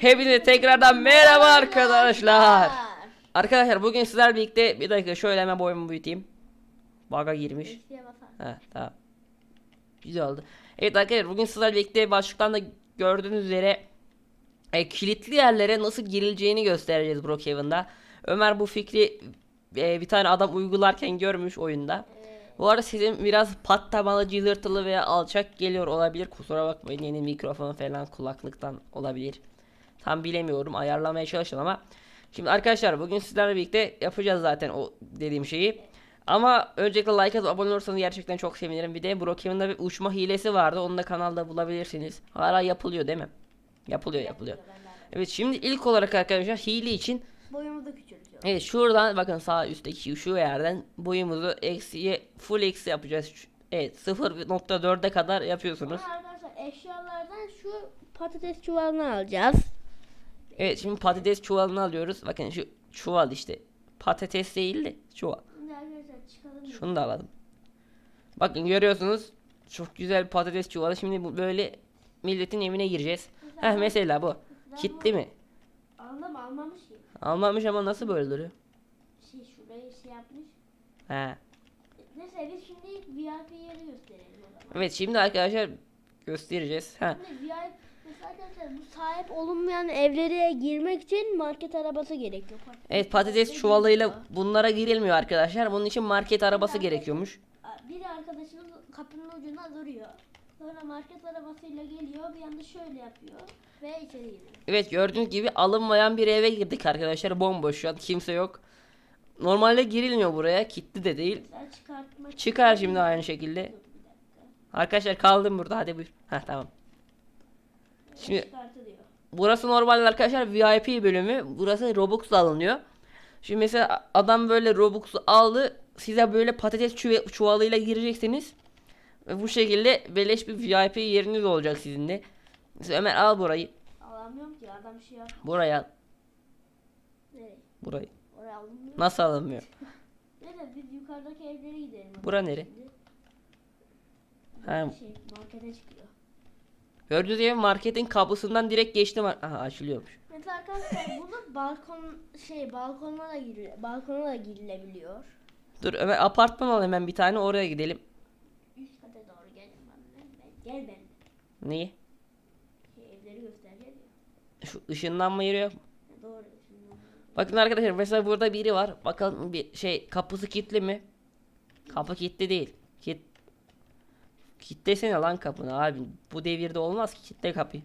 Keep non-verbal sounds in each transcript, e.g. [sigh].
Hepinize tekrardan merhaba arkadaşlar. Arkadaşlar bugün sizlerle birlikte bir dakika şöyle hemen boyumu büyüteyim. Baga girmiş. Ha tamam. Güzel oldu. Evet arkadaşlar bugün sizlerle birlikte başlıktan da gördüğünüz üzere e, kilitli yerlere nasıl girileceğini göstereceğiz Brookhaven'da. Ömer bu fikri e, bir tane adam uygularken görmüş oyunda. Bu arada sizin biraz patlamalı, cızırtılı veya alçak geliyor olabilir. Kusura bakmayın yeni mikrofon falan kulaklıktan olabilir. Tam bilemiyorum ayarlamaya çalıştım ama. Şimdi arkadaşlar bugün sizlerle birlikte yapacağız zaten o dediğim şeyi. Ama öncelikle like atıp abone olursanız gerçekten çok sevinirim. Bir de Brookhaven'da bir uçma hilesi vardı. Onu da kanalda bulabilirsiniz. Hala yapılıyor değil mi? Yapılıyor yapılıyor. Evet şimdi ilk olarak arkadaşlar hile için Boyumuzu küçültüyor. Evet şuradan bakın sağ üstteki şu yerden boyumuzu eksiye full eksi yapacağız. Evet 0.4'e kadar yapıyorsunuz. Ama arkadaşlar eşyalardan şu patates çuvalını alacağız. Evet şimdi patates çuvalını alıyoruz. Bakın şu çuval işte. Patates değil de çuval. Şunu da alalım. Bakın görüyorsunuz. Çok güzel patates çuvalı. Şimdi bu böyle milletin evine gireceğiz. Heh mesela bu. Kitli mi? Aldım almamış ki. Almamış ama nasıl böyle duruyor? Şey şurayı şey yapmış. He. Neyse biz şimdi VIP yeri gösterelim o zaman. Evet şimdi arkadaşlar göstereceğiz. Ha. Şimdi VIP arkadaşlar bu sahip olunmayan evlere girmek için market arabası gerekiyor. Patates Evet patates çuvalıyla bunlara girilmiyor arkadaşlar. Bunun için market arabası gerekiyormuş. Biri arkadaşımız kapının ucuna duruyor. Sonra market arabasıyla geliyor bir anda şöyle yapıyor ve içeri giriyor. Evet gördüğünüz gibi alınmayan bir eve girdik arkadaşlar. Bomboş şu an kimse yok. Normalde girilmiyor buraya. Kitli de değil. Mesela çıkartmak Çıkar şimdi aynı şekilde. Arkadaşlar kaldım burada hadi buyur. Heh tamam. Şimdi burası normalde arkadaşlar VIP bölümü. Burası Robux'la alınıyor. Şimdi mesela adam böyle Robux'u aldı. Size böyle patates çuva- çuvalıyla gireceksiniz. Ve bu şekilde beleş bir VIP yeriniz olacak sizin de. Mesela Ömer al burayı. Alamıyorum ki adam şey yap. Buraya al. Nereye? Burayı. Oraya alınmıyor. Nasıl alınmıyor? [laughs] Neyse biz yukarıdaki evlere gidelim. Bura nere? şimdi. Ha, Şey markete çıkıyor. Gördüğünüz gibi marketin kapısından direkt geçtim. Aha açılıyormuş. Mesela arkadaşlar [laughs] bunu balkon şey balkona da giriyor. Balkona da girilebiliyor. Dur Ömer apartman al hemen bir tane oraya gidelim. Üst kata doğru gel benimle. Ben, gel benimle. Neyi? Şey, evleri göstereceğiz ya. Şu ışınlanma yeri yok mu? Doğru. Bakın arkadaşlar mesela burada biri var. Bakalım bir şey kapısı kilitli mi? Kapı kilitli değil. Kit Kitlesene lan kapını abi. Bu devirde olmaz ki kitle kapıyı.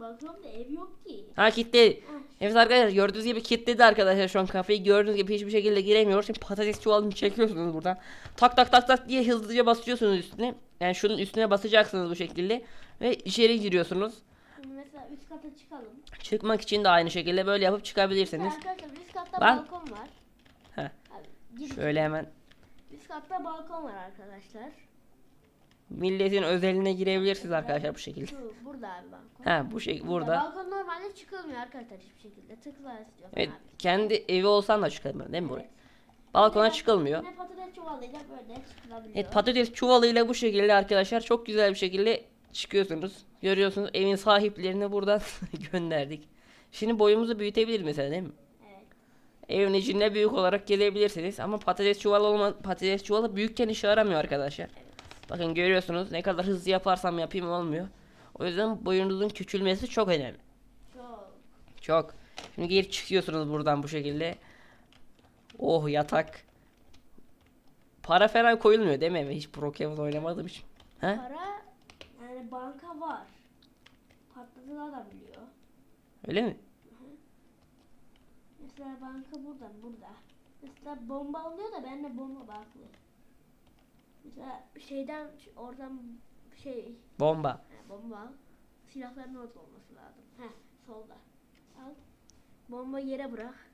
Balkonda ev yok ki. Ha kilitli. Evet arkadaşlar gördüğünüz gibi kilitledi arkadaşlar şu an kafayı gördüğünüz gibi hiçbir şekilde giremiyoruz. Şimdi patates çuvalını çekiyorsunuz buradan. Tak tak tak tak diye hızlıca basıyorsunuz üstüne. Yani şunun üstüne basacaksınız bu şekilde. Ve içeri giriyorsunuz. Şimdi mesela üst kata çıkalım. Çıkmak için de aynı şekilde böyle yapıp çıkabilirsiniz. Arkadaşlar üst katta Lan. balkon var. Heh. Abi, gidin. Şöyle hemen Üst katta balkon var arkadaşlar. milletin özeline girebilirsiniz arkadaşlar bu şekilde. Şu burada abi balkon. Ha bu şey burada. Balkon normalde çıkılmıyor arkadaşlar hiçbir şekilde. Tıklar istiyor. Evet kendi evi olsan da çıkamıyor değil mi buraya? Balkona çıkılmıyor. Yine patates çuvalıyla böyle çıkılabiliyor. Evet patates çuvalıyla bu şekilde arkadaşlar çok güzel bir şekilde çıkıyorsunuz. Görüyorsunuz evin sahiplerini buradan [laughs] gönderdik. Şimdi boyumuzu büyütebilir mesela değil mi? Evin büyük olarak gelebilirsiniz ama patates çuvalı olma patates çuvalı büyükken işe yaramıyor arkadaşlar. Bakın görüyorsunuz ne kadar hızlı yaparsam yapayım olmuyor. O yüzden boyunuzun küçülmesi çok önemli. Çok. Çok. Şimdi geri çıkıyorsunuz buradan bu şekilde. Oh yatak. Para falan koyulmuyor değil mi? Hiç Brookhaven oynamadım hiç. He? Para yani banka var. Patlatılabiliyor. Öyle mi? Mesela banka burada, burada. Mesela bomba alıyor da bende bomba baklı. Mesela şeyden oradan şey Bomba. ha, bomba. Silahların orada olması lazım. Heh solda. Al. Bomba yere bırak.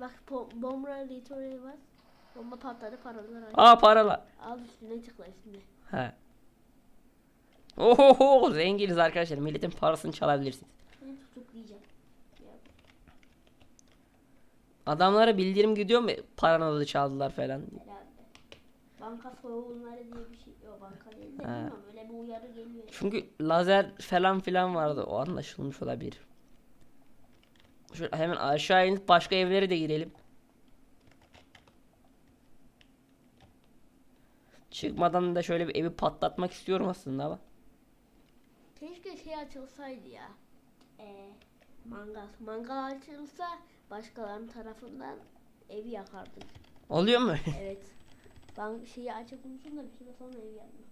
Bak bo- bomba literally var. Bomba patladı paralar al. Aa paralar. Al üstüne tıkla üstüne. He. Ohoho zenginiz arkadaşlar. Milletin parasını çalabilirsiniz. Seni tutuklayacağım. Adamlara bildirim gidiyor mu paranızı çaldılar falan. herhalde. banka soygunları diye bir şey yok banka değil de bilmiyorum öyle bir uyarı geliyor. Çünkü lazer falan filan vardı. O anlaşılmış olabilir. Şöyle hemen aşağı inip başka evlere de girelim. Çıkmadan da şöyle bir evi patlatmak istiyorum aslında ama. Keşke şey açılsaydı ya. Ee, mangal. Mangal açılsa başkalarının tarafından evi yakardık. Oluyor mu? [laughs] Evet. Ben şeyi açık unuttum da bir süre sonra ev geldi.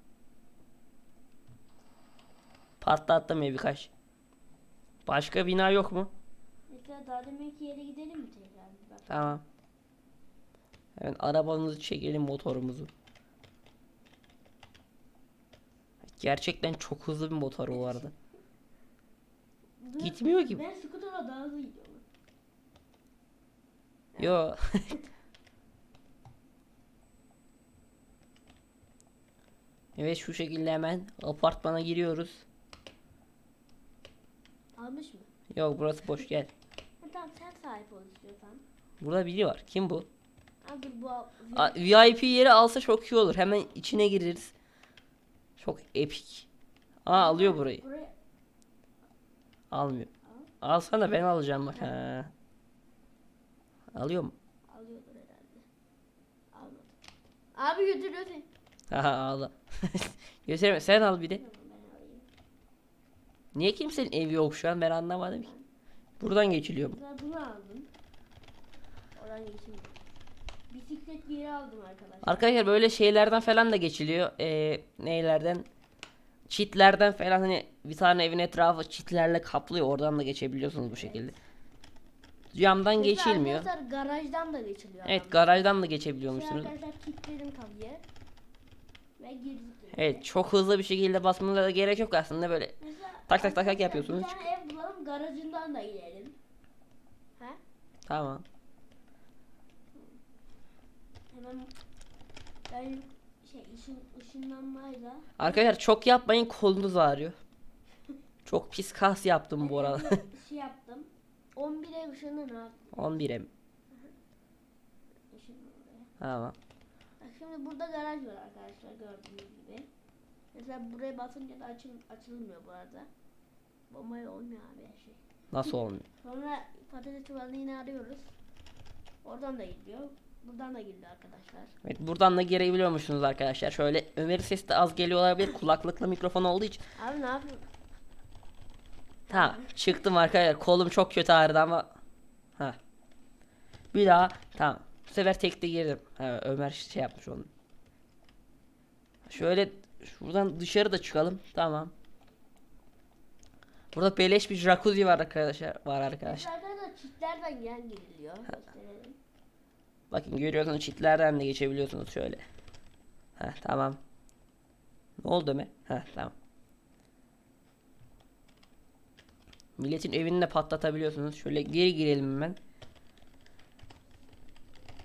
Patlattım evi kaç. Başka bina yok mu? Mesela daha demek ki yere gidelim mi tekrar? Tamam. Hemen arabamızı çekelim motorumuzu. Gerçekten çok hızlı bir motor bu arada. Gitmiyor gibi. Ben skuterla daha hızlı gidiyorum. Yo. [laughs] evet şu şekilde hemen apartmana giriyoruz. Almış mı? Yok burası boş gel. Tamam sen sahip ol istiyorsan. Burada biri var. Kim bu? Dur bu al. A- VIP yeri alsa çok iyi olur. Hemen içine gireriz. Çok epik. Aa alıyor burayı. Buraya Almıyor. Alsana ben alacağım bak. Ha. Alıyor mu? alıyordur herhalde. Almadı. Abi götürüyor seni. Aha ağla. [laughs] Gösterme sen al bir de. Ben. Niye kimsenin evi yok şu an ben anlamadım ki. Buradan geçiliyor mu? Mesela bunu aldım. Oradan geçeyim. Bisiklet geri aldım arkadaşlar. Arkadaşlar böyle şeylerden falan da geçiliyor. Ee, neylerden? Çitlerden falan hani bir tane evin etrafı çitlerle kaplıyor. Oradan da geçebiliyorsunuz bu şekilde. Camdan geçilmiyor. Arkadaşlar garajdan da geçiliyor. Evet garajdan da geçebiliyormuşsunuz. arkadaşlar kilitledim kapıyı. Ve girdik. eve. Evet çok hızlı bir şekilde basmanıza da gerek yok aslında böyle. Mesela tak tak tak tak yapıyorsunuz. Bir tane ev bulalım garajından da gidelim. He? Tamam. Hemen ben şey ışın, ışınlanmayla Arkadaşlar çok yapmayın kolunuz ağrıyor. [laughs] Çok pis kas yaptım bu arada. şey yaptım. 11'e ışını ne yaptım? 11'e mi? Işın oraya. Tamam. Bak şimdi burada garaj var arkadaşlar gördüğünüz gibi. Mesela buraya basınca da açıl, açılmıyor bu arada. Bombayla olmuyor abi her şey. Nasıl olmuyor? [laughs] Sonra patates çuvalını yine arıyoruz. Oradan da gidiyor. Buradan da gidiyor arkadaşlar. Evet buradan da girebiliyormuşsunuz arkadaşlar. Şöyle Ömer'in sesi de az geliyor olabilir. Kulaklıklı mikrofon olduğu için. Abi ne yapıyorsun? Tamam çıktım arkadaşlar. Kolum çok kötü ağrıdı ama. Ha. Bir daha. Tamam. Bu sefer tekte girdim. Ha, Ömer şey yapmış onu. Şöyle şuradan dışarı da çıkalım. Tamam. Burada beleş bir jacuzzi var arkadaşlar. Var arkadaşlar. Arkadaşlar da çitlerden giriliyor. Bakın görüyorsunuz çitlerden de geçebiliyorsunuz şöyle. Ha tamam. Ne oldu Ömer? Ha tamam. Milletin evini de patlatabiliyorsunuz. Şöyle geri girelim hemen.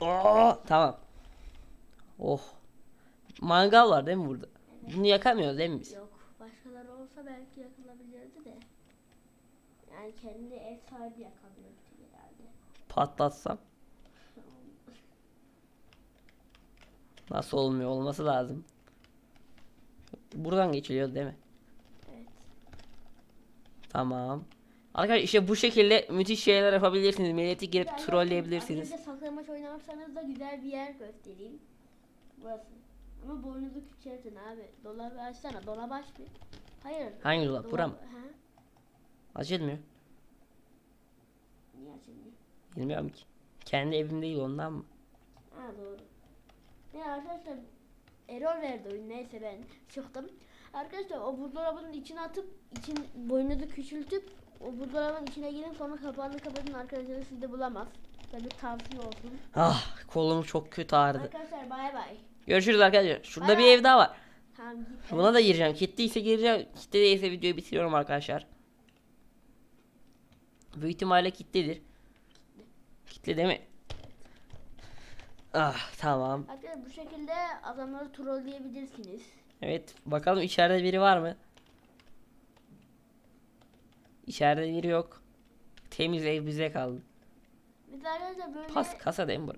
Oo, tamam. Oh. Mangal var değil mi burada? Bunu yakamıyoruz değil mi biz? Yok. Başkaları olsa belki yakılabilirdi de. Yani kendi ev sahibi yakalıyordu herhalde. Patlatsam. Nasıl olmuyor? Olması lazım. Buradan geçiliyor değil mi? Evet. Tamam. Arkadaşlar işte bu şekilde müthiş şeyler yapabilirsiniz. Milleti girip Yani trolleyebilirsiniz. Ayrıca saklambaç oynarsanız da güzel bir yer göstereyim. Burası. Ama boynunuzu küçültün abi. Dolabı açsana. Dolabı aç bir. Hayır. Hangi dolap? Bura mı? Ha? Açılmıyor. Niye açılmıyor? Bilmiyorum ki. Kendi evim değil ondan mı? Ha doğru. Ya arkadaşlar error verdi oyun neyse ben çıktım. Arkadaşlar o buzdolabının içine atıp için boynunuzu küçültüp o buzdolabının içine girin sonra kapağını kapatın arkadaşlar siz de bulamaz. Böyle tavsiye olsun. Ah kolum çok kötü ağrıdı. Arkadaşlar bay bay. Görüşürüz arkadaşlar. Şurada Bay bir bay. ev daha var. Tamam git. Buna da gireceğim. Kitliyse gireceğim. Kitle değilse videoyu bitiriyorum arkadaşlar. Büyük ihtimalle kitledir. Kitle değil mi? Ah tamam. Arkadaşlar bu şekilde adamları trolleyebilirsiniz. Evet bakalım içeride biri var mı? İçeride biri yok. Temiz ev bize kaldı. Mesela arkadaşlar böyle Pas kasa değil mi bura?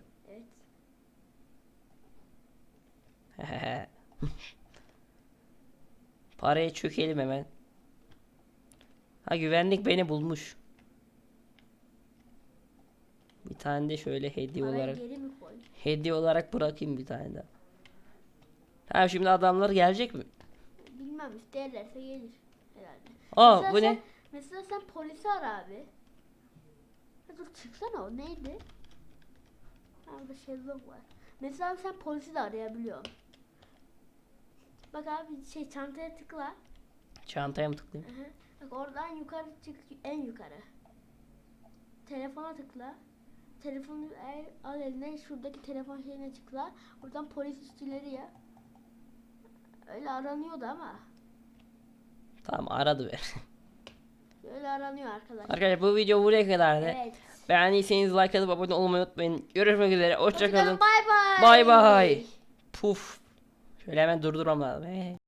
evet. [laughs] Parayı çökelim hemen. Ha güvenlik beni bulmuş. Bir tane de şöyle hediye Parayı olarak geri mi koy? hediye olarak bırakayım bir tane daha. Ha şimdi adamlar gelecek mi? Bilmem isterlerse gelir herhalde. Aa Mesela bu sen- ne? Mesela sen polisi ara abi. Dur çıksana o neydi? Ha burada şezlong var. Mesela sen polisi de arayabiliyorsun. Bak abi şey çantaya tıkla. Çantaya mı tıklayayım? Aha. Bak oradan yukarı çık en yukarı. Telefona tıkla. Telefonu el- al eline şuradaki telefon şeyine tıkla. Oradan polis işçileri ya. Öyle aranıyordu ama. Tamam aradı ver. Öyle aranıyor arkadaşlar. Arkadaşlar bu video buraya kadardı. Evet. Beğendiyseniz like atıp abone olmayı unutmayın. Görüşmek üzere. Hoşçakalın. Hoşçakalın. Bay bay. Bay bay. Puf. Şöyle hemen durdurmam lazım.